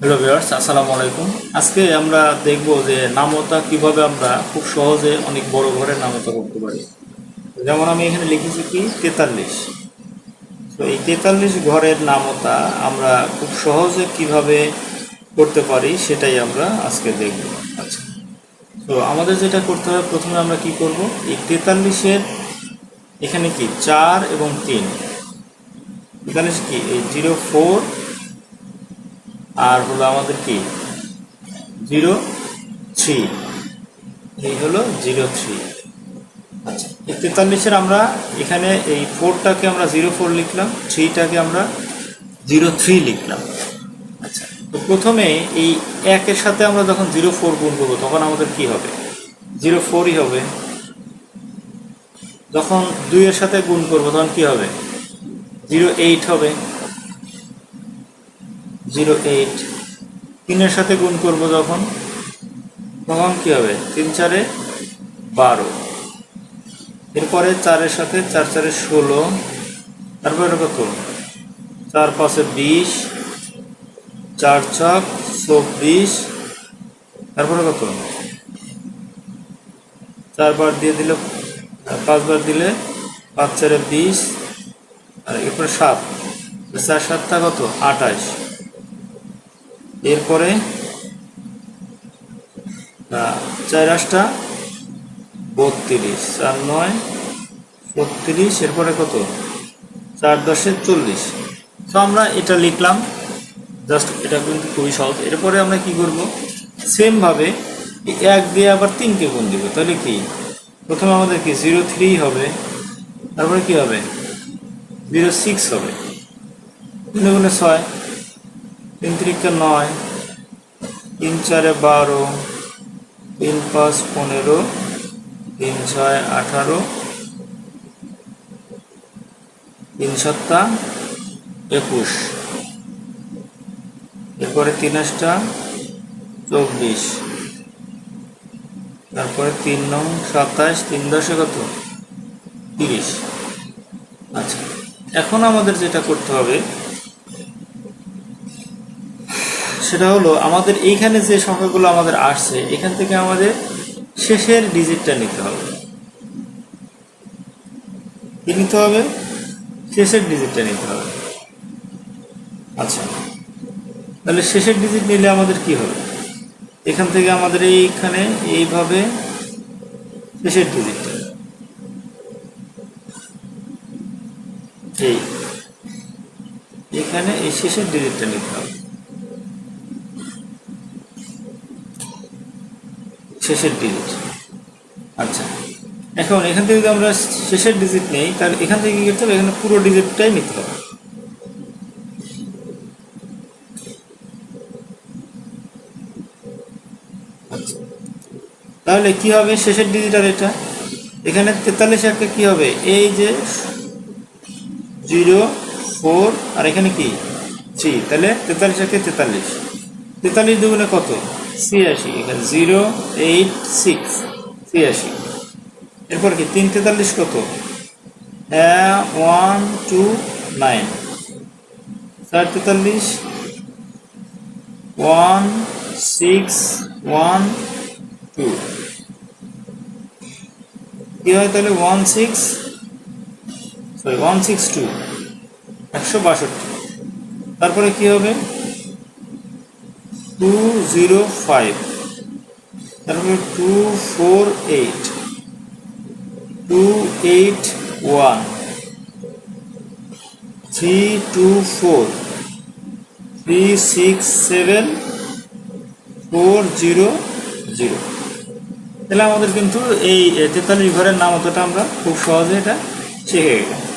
Hello viewers আসসালামু আলাইকুম। আজকে আমরা দেখব যে নামতা কীভাবে আমরা খুব সহজে অনেক বড় ঘরে নামতা করতে পারি। যেমন আমি এখানে লিখেছি কি? তেতাল্লিশ। তো এই তেতাল্লিশ ঘরের নামতা আমরা খুব সহজে কীভাবে করতে পারি সেটাই আমরা আজকে দেখব। আচ্ছা। তো আমাদের যেটা করতে হবে, প্রথমে আমরা কি করব? এই তেতাল্লিশের এখানে কি? চার এবং তিন। তেতাল্লিশ কি? এই জিরো ফোর আর হলো আমাদের কি? Zero three. এই হলো জিরো থ্রি। আচ্ছা তেতাল্লিশের আমরা এখানে এই ফোরটাকে আমরা জিরো ফোর লিখলাম, থ্রিটাকে আমরা জিরো থ্রি লিখলাম। আচ্ছা তো প্রথমে এই একের সাথে আমরা যখন জিরো ফোর গুণ করব, তখন আমাদের কি হবে? জিরো ফোরই হবে। যখন দুইয়ের সাথে গুণ করব, তখন কি হবে? জিরো এইট হবে। Zero eight. তিনের সাথে গুণ করব যখন তখন কী হবে? তিন চারে বারো। এরপরে চারের সাথে চার চারে ষোলো। তারপরে কত? চার পাঁচে বিশ। চার ছক চব্বিশ। তারপরে কত? চারবার দিয়ে দিলে, পাঁচবার দিলে পাঁচ চারে বিশ। আর এরপরে সাত। চার সাতটা কত? আঠাশ। এরপরে চার আটটা, বত্রিশ, চার নয়, বত্রিশ, এরপরে কত? চার দশে চল্লিশ। তো আমরা এটা লিখলাম। জাস্ট এটা কিন্তু খুবই সহজ। এরপরে আমরা কি করব? সেমভাবে এক দিয়ে আবার তিনকে গুণ দিব। তাহলে কি? প্রথমে আমাদের কি? জিরো থ্রি হবে। তারপরে কি হবে? জিরো সিক্স হবে। তিন গুণে ছয়। তিন তিরিকা নয়, তিন চারে বারো, তিন পাঁচ পনেরো, তিন ছয় আঠারো, তিন সাতটা একুশ। এরপরে তিন আটটা চব্বিশ। তারপরে তিন নং সাতাশ, তিন দশে কত? তিরিশ। আচ্ছা এখন আমাদের যেটা করতে হবে সেটা হলো আমাদের এইখানে যে সংখ্যাগুলো আমাদের আসছে, এখান থেকে আমাদের শেষের ডিজিটটা নিতে হবে। কি নিতে হবে? শেষের ডিজিটটা নিতে হবে। আচ্ছা তাহলে শেষের ডিজিট নিলে আমাদের কি হবে? এখান থেকে আমাদের এইখানে এইভাবে শেষের ডিজিটটা এই, এখানে এই শেষের ডিজিটটা নিতে হবে। শেষের ডিজিট আচ্ছা এখন এখান থেকে যদি আমরা শেষের ডিজিট নেই, তাহলে এখান থেকে কি করতে হবে? এখানে পুরো ডিজিটটাই নিতে হবে। আচ্ছা। তাহলে কি হবে শেষের ডিজিটাল এটা? এখানে তেতাল্লিশ একটা কি হবে? এই যে জিরো, ফোর, আর এখানে কি? থ্রি, তাহলে তেতাল্লিশ একে তেতাল্লিশ। তেতাল্লিশ দুগুণে কত? ছিয়াশি, এখানে জিরো, এইট, সিক্স, ছিয়াশি। এরপর কি, তিন তেতাল্লিশ কত? One, two, nine. চার তেতাল্লিশ, ওয়ান, সিক্স, ওয়ান, টু। কী হয় তাহলে? One, six, sorry, one, six, two. একশো বাষট্টি। তারপরে কি হবে? টু জিরো ফাইভ তারপরে two four eight two eight one three two four three six seven four zero zero তাহলে আমাদের কিন্তু এই তেতাল্লিশ ঘরের নাম অতটা আমরা খুব সহজে এটা শিখে গেলাম